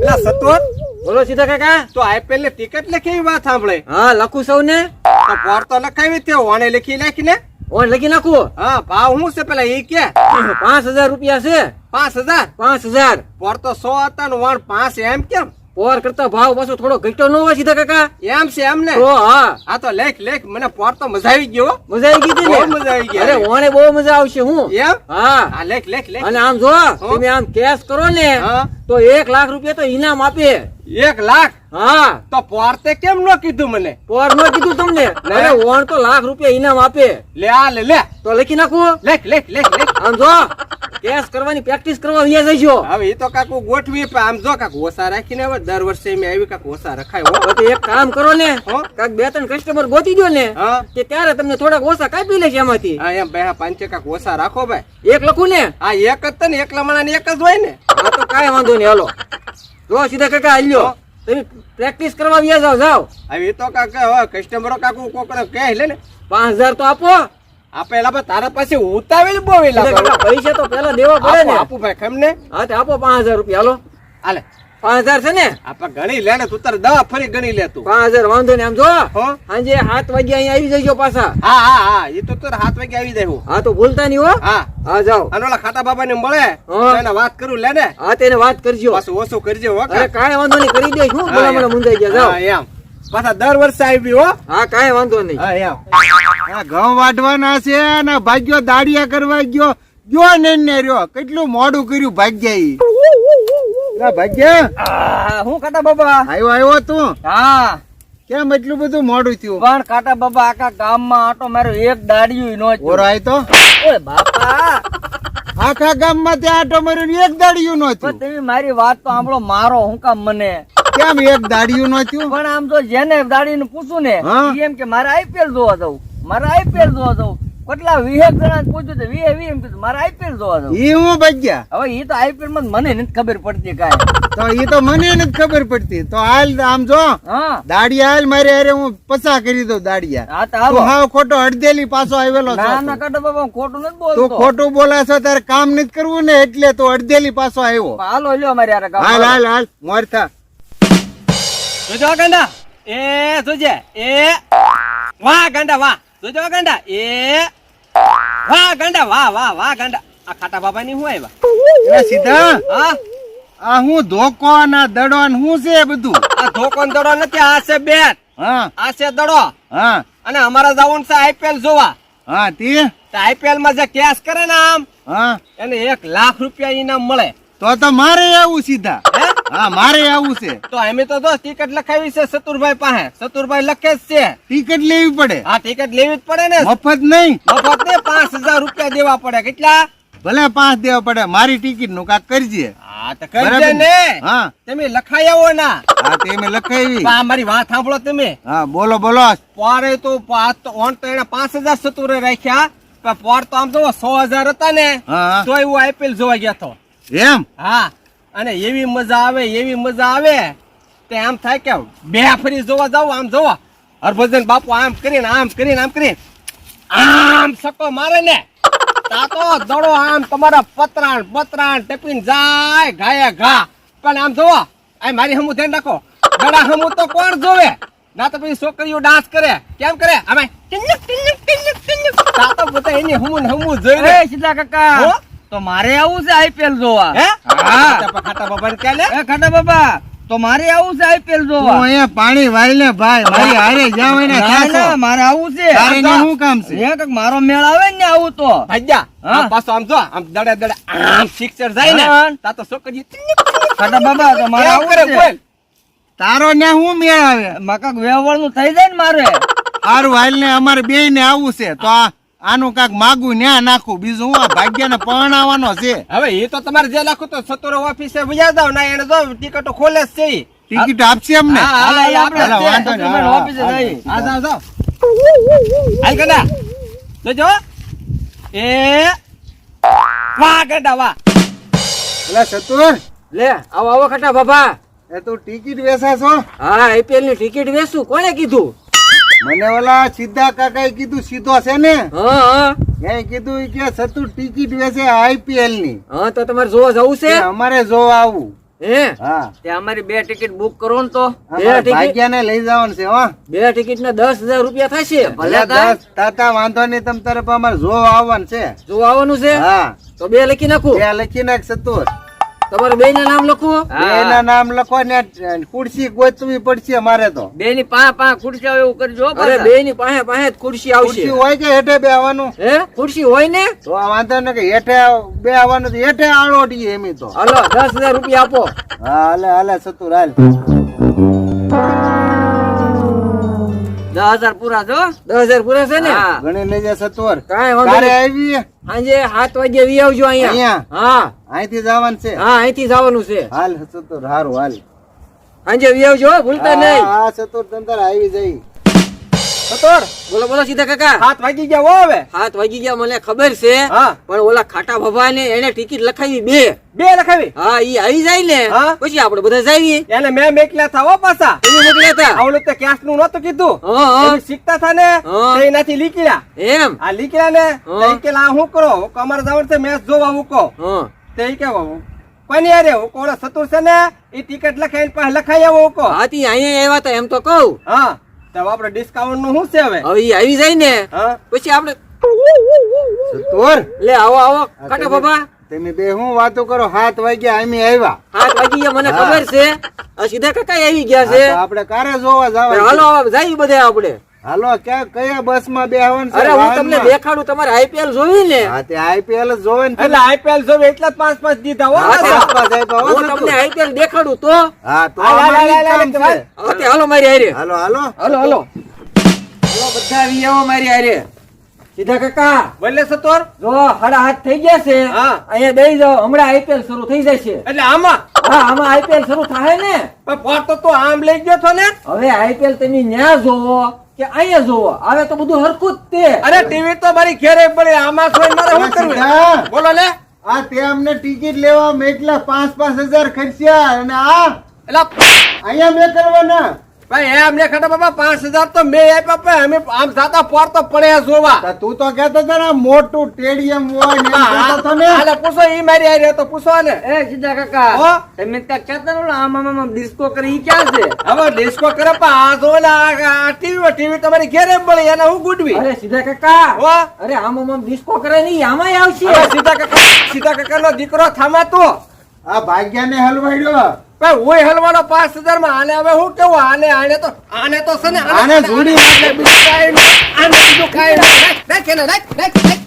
એટલે સતોર બોલો સીધા કાકા. તો આઈપીએલની ટિકિટ લખી વાત સાંભળે. હા લખું સૌ ને. તો પોર તો લખાવી તે ઓણે લખી નાખીને. ઓન લખી નાખું? હા ભાવ શું છે પેલા એ કે? પાંચ હજાર રૂપિયા છે. પાંચ હજાર? પાંચ હજાર. પોર તો સો હતા ને વણ પાંચ એમ કેમ? પોર કરતા ભાવ પાછો થોડો ઘટ્યો ન હોય સીધા કાકા? એમ છે એમ ને? હા. આ તો લેખ લેખ. મને પોર તો મજા આવી ગયો મજા આવી ગઈ ને? મજા આવી ગઈ અરે ઓને બહુ મજા આવશે હું? એમ? હા. આ લેખ લેખ લેખ. અને આમ જો તમે આમ કેશ કરો ને તો એક લાખ રૂપિયા તો ઇનામ આપે. એક લાખ? હા. તો પોર તે કેમ ન કીધું મને? પોર નો કીધું તમને? અરે ઓણ તો લાખ રૂપિયા ઇનામ આપે. લે આ લે લે. તો લખી નાખું. લેખ લેખ લેખ લેખ. આમ જો. કેશ કરવાની પ્રેક્ટિસ કરવા અહીંયા જઈજો હવે એ તો કાકુ ગોઠવી પણ આમ જો કાક ઓસા રાખીને હવે દર વર્ષે મેં આવી કાક ઓસા રખાય હો. તો એક કામ કરો ને હો? કાક બે ત્રણ કસ્ટમર ગોતી દો ને હા. ત્યારે તમને થોડાક ઓછા કાપી લેશે એમાંથી. હા એમ બે પાંચે કાક ઓસા રાખો ભાઈ. એક લખું ને? આ એક જ તને ને એકલા માણા એક જ હોય ને. હા તો કાંઈ વાંધો નહીં હાલો. જો સીધા કાકા હાલ્યો. તમે પ્રેક્ટિસ કરવા વ્યા જાઓ જાઓ. હવે એ તો કાકા હવે કસ્ટમરો કાકુ કોકડે કહે લે ને. પાંચ હજાર તો આપો. આપે એલા ભાઈ તારા પાસે ઉતાવેલ બહુ એલા સીધા કાકા ભાઈ. પૈસા તો પેલા દેવા પડે ને. આપું ભાઈ ખમને હા તે આપો પાંચ હજાર રૂપિયા હાલો. હાલે. પાંચ હજાર છે ને? આપડે ગણી લે ને તું તારે દવા ફરી ગણી લે તું. પાંચ હજાર વાંધો ને આમ જો. સાંજે સાત વાગે અહીંયા આવી જજો પાછા. હા હા હા એ તો તારે હાથ વાગે આવી જાય હા. તો ભૂલતા નહીં હો. હા. હા જાઓ. અને ઓલા ખાટા બાબા ને મળે એને વાત કરું લે ને. હા તેને વાત કરજો. પાછું ઓછું કરજો હો અરે કાંઈ વાંધો નહીં કરી દઈશ હું મને. મુંજાઈ ગયા જાઓ. એમ પાછા દર વર્ષે આવી હો. હા કાંઈ વાંધો નહીં. હા એમ આ ઘઉં વાઢવાના છે ને ભાગ્યો દાડિયા કરવા ગયો. ગયો ને ને રહ્યો. કેટલું મોડું કર્યું ભાગ્ય ઈ. ભાગ્ય. હું કાટા બાબા? આવ્યો આવ્યો તું? હા. કેમ એટલું બધું મોડું થયું? પણ કાટા બાબા આખા ગામમાં આટો મારો એક દાડિયું નો ઓરો તો ઓય બાપા. આખા ગામમાં ત્યાં આટો માર્યો એક દાડિયું નો પણ થયું તમે મારી વાત તો સાંભળો મારો હું કામ મને. કેમ એક દાડિયું નો થયું? પણ આમ તો જેને દાડીને પૂછું ને હા. ઈ એમ કે મારે આઈપીએલ જોવા જવું મારે આઈપીએલ જોવા જવું. કેટલા વીહે જણા પૂછ્યું છે વીહે વીહ એમ કીધું. મારે આઈપીએલ જોવા જવું. એ હું ભાગ્યા હવે એ તો આઈપીએલમાં મને નથી ખબર પડતી કાંઈ. તો એ તો મને નથી ખબર પડતી. તો હાલ આમ જો દાડી હાલ મારે અરે હું પસા કરી દઉં દાડિયા. હા તો આવો હાવ ખોટો અડધેલી પાછો આવેલો છો ના તું. ના કાટા બાબા હું ખોટું નથી તું બોલતો ખોટું બોલાશો તારે કામ નથી કરવું ને એટલે તું અડધેલી પાછો આવ્યો. હાલો લ્યો મારે ગામ હાલ હાલ હાલ મોરથા જોજો ગાંડા એ જોજે. એ. વાહ કંડા વાહ. જોજો ગાંડા. એ. વાહ ગાંડા વાહ વાહ વાહ ગાંડા. આ ખાટા બાબા ની હું આવ્યા? એ સીધા? હા? આ હું ધોકો ના દડો ને હું છે બધું? આ ધોકો ને દડો નથી આ છે બેટ હા. આ છે દડો. હા. અને અમારા જવાનું છે આઈપીએલ જોવા. હા તે? આઈપીએલમાં જે કેશ કરે ને આમ હા. એને એક લાખ રૂપિયા ઇનામ મળે. તો તો મારે આવું સીધા. હે હા મારે આવું છે. તો અમે તો દોસ્ત ટિકિટ લખાવી છે સતુરભાઈ પાસે. સતુરભાઈ લખે જ છે. ટિકિટ લેવી પડે. હા ટિકિટ લેવી જ પડે ને. મફત નહીં. મફત ને પાંચ હજાર રૂપિયા દેવા પડે. કેટલા? ભલે પાંચ દેવા પડે મારી ટિકિટનું કાક કરજે. હા તો કરજે ને? હા. તમે લખાઈ આવો ના. હા તે મેં લખાવી. આ મારી વાત સાંભળો તમે. હા બોલો બોલો. પોરે તો ઓન તો એને પાંચ હજાર સતુરે રાખ્યા. પાર તો આમ તો સો હજાર હતા ને. હા. તો એવું આઈપીએલ જોવા ગયા તો એમ? હા. અને એવી મજા આવે એવી મજા આવે તે આમ થાય કે બે ફરી જોવા જાવ આમ જોવા. હરભજન બાપુ આમ કરીને આમ કરીને આમ કરીને. આમ સકો મારે ને. તા તો દડો આમ તમારા પતરાણ પતરાણ ટપીને જાય ઘાયે ઘા. પણ આમ જોવો આ મારી હમું ધ્યાન રાખો. ગળા હમું તો કોણ જોવે? ના તો પછી છોકરીઓ ડાન્સ કરે. કેમ કરે? અમે ટિન્નુક, ટિન્નુક, ટિન્નુક, ટિન્નુક. તા તો બધા એની હમું ને હમું જોઈ લે. સીધા કાકા? તો મારે આવું છે આઈપીએલ જોવા. હે? ખાટા બાબા તો મારે આવું છે આઈપીએલ હું જોવા. અહીંયા પાણી વાળી ને ભાઈ મારી હારે જાવ એને ના મારે આવું છે. તારે શું કામ છે? મારો મેળ આવે ને આવું તો. હા. આમ પાછો આમ જો આમ દડે દડે આમ સિક્સર જાય ને. તા તો છોકરી ખાટા બાબા તો મારે આવું કરે બોલ? તારો ને હું મેળ આવે? મકાક વ્યવહારનું થઈ જાય ને મારે. હારું હાલ ને અમારે બે ને આવું છે તો આ આનું કાક માગું ન્યા નાખું. બીજું હું આ ભાગ્ય ને પરણાવવાનો છે. હવે એ તો તમારે જે લખું તો સતોરો ઓફિસે વયા જાવ ના એને જો ટિકટો ખોલે છે. ટિકિટ આપશે અમને ઓફિસે આ જાવ જાવ ગંડા જોજો. એ વાહ ગંડા વાહ સતુર લે આવો આવો ખાટા બાબા. એ તું ટિકિટ વેચા છો? હા આઈપીએલની ટિકિટ વેચું. કોને કીધું? મને ઓલા સીધા કાકાએ કીધું સીધો છે ને? હા એ કીધું કે સતુ ટિકિટ વેચે આઈપીએલની. હા તો તમારે જોવા જવું છે? અમારે જોવા આવું. હે? હા. તે અમારી બે ટિકિટ બુક કરો ને તો. લઈ જવાનું છે હા. બે ટિકિટ ને દસ હજાર રૂપિયા થશે. ભલે તાતા વાંધો નહીં તમ તરફ અમારે જોવા આવવાનું છે. જો આવવાનું છે? હા. તો બે લખી નાખું. બે લખી નાખ સતુર. તમારે બે ના નામ લખું ના નામ લખો ને ખુરશી ગોતવી પડશે અમારે તો. બે ની પાંચ પાંચ ખુરશી આવે એવું કરજો અરે બે ની પાસે પાસે જ ખુરશી આવશે. ખુરશી હોય કે હેઠે બે આવવાનું? હે? ખુરશી હોય ને? તો આ વાંધો ને કે હેઠે બે આવવાનું હેઠે આળોટીએ એમ તો. હાલો દસ હજાર રૂપિયા આપો. હા હાલે હાલે સતુર હાલ. દસ હજાર પૂરા છો? દસ હજાર પૂરા છે ને? ગણી લઈ જા સતુર. કાંઈ વાંધો આવી સાંજે સાત વાગે વી આવજો અહીંયા. અહીંયા? હા. અહીંથી જવાનું છે? હા અહીંથી જવાનું છે. હાલ સતુર હારું હાલ. સાંજે વી આવજો ભૂલતા નહીં હા સતો સતુર તમ આવી જઈ. સતોર બોલો બોલો સીધા કાકા. હાથ વાગી ગયા હો હવે. સાત વાગી ગયા મને ખબર છે. પણ ઓલા ખાટા ભભા ને એને ટિકિટ લખાવી બે. બે લખાવી? હા ઈ આવી જાય ને પછી આપણે બધા જઈએ. એને મેં મેકલ્યા થા હો પાછા. એની મોકલ્યા હતા. આવડું તો કેસનું નતું કીધું. હા, હા. શીખતા થા ને એનાથી લીકડ્યા એમ? આ લીકડ્યા ને. કે લા હું કરો? છે મેચ જોવા હું કહું. હા. તે કે કોની અરે હું કોળો સતુર છે ને એ ટિકિટ લખાઈને પાછ લખાઈ આવો હાથી અહીંયા આવ્યા હતા એમ તો કહું. હા. તો આપણે ડિસ્કાઉન્ટનું શું છે હવે? હવે ઈ આવી જાય ને પછી આપણે સતુર લે આવો આવો. ખાટા બાબા. તમે બે હું વાતો કરો? હાથ વાગ્યા અમે આવ્યા. હાથ વાગી મને. ખબર છે. સીધા કાકા આવી ગયા છે. આપણે કારે જોવા જવા હાલો જાય બધા આપણે. હાલો ક્યાં કયા બસમાં બેહવાનું અરે હું તમને દેખાડું તમારે આઈપીએલ જોવી ને? હા તે આઈપીએલ જ જોવે ને એટલે આઈપીએલ જોવે એટલે જ પાંચ પાંચ દીધા હો હા, પાછા. પાંચ પાંચ આપ્યા હો હું તમને આઈપીએલ દેખાડું તો? હા તો હાલ, છે. મારી હારે. હાલો હાલો. હાલો હાલો. હાલો બધા આવી આવો મારી હારે. સીધા કાકા. બોલે સતોર જો હાડા હાથ થઈ ગયા છે. અહીંયા બેસી જાઓ. હમણાં આઈપીએલ શરૂ થઈ જશે. એટલે આમાં? હા આમાં આઈપીએલ શરૂ થાય ને. પણ પોટ તો તું આમ લઈ ગયો છો ને? હવે આઈપીએલ તમે ન્યા જોવો કે અહીંયા જોવો હવે તો બધું હરખું જ તે અરે ટીવી તો મારી ઘેરે પડે. આમાં કોઈ મારે શું કરવું બોલો લે. આ તે અમને ટિકિટ લેવા મેકલા પાંચ પાંચ હજાર ખર્ચ્યા અને આ એટલે અહીંયા મેં કરવાના. ભાઈ અમને ખબર બાબા પાંચ હજાર તો મેં આપ્યા પણ અમે આમ જાતા પોર તો પડે જોવા. તો તું કહેતો હતો ને મોટું ટેડિયમ હોય ને ને. હાલે પૂછો ઈ મારી હારે તો પૂછો ને એ સીધા કાકા હો? તમે ત્યાં કહેતા નહોતા આમ આમ આમ ડિસ્કો કરી ઈ ક્યાં છે? હવે ડિસ્કો કરે પણ આ જો ને આ ટીવી ટીવી તમારી ઘેરે મળી એને હું ગુડવી? અરે સીધા કાકા. હો? અરે આમ આમ આમ ડિસ્કો કરે નહીં આમાંય આવશે. સીધા કાકા સીધા કાકા નો દીકરો થામા તો આ ભાગ્યાને હલવાડ્યો. ભાઈ હું હલવાનો પાંચ હજારમાં આને હવે હું કેવું આને આને તો આને તો છે ને આને જોડી આને બીજું કાઈ. આને બીજું કાંઈ નાખ, નાખ.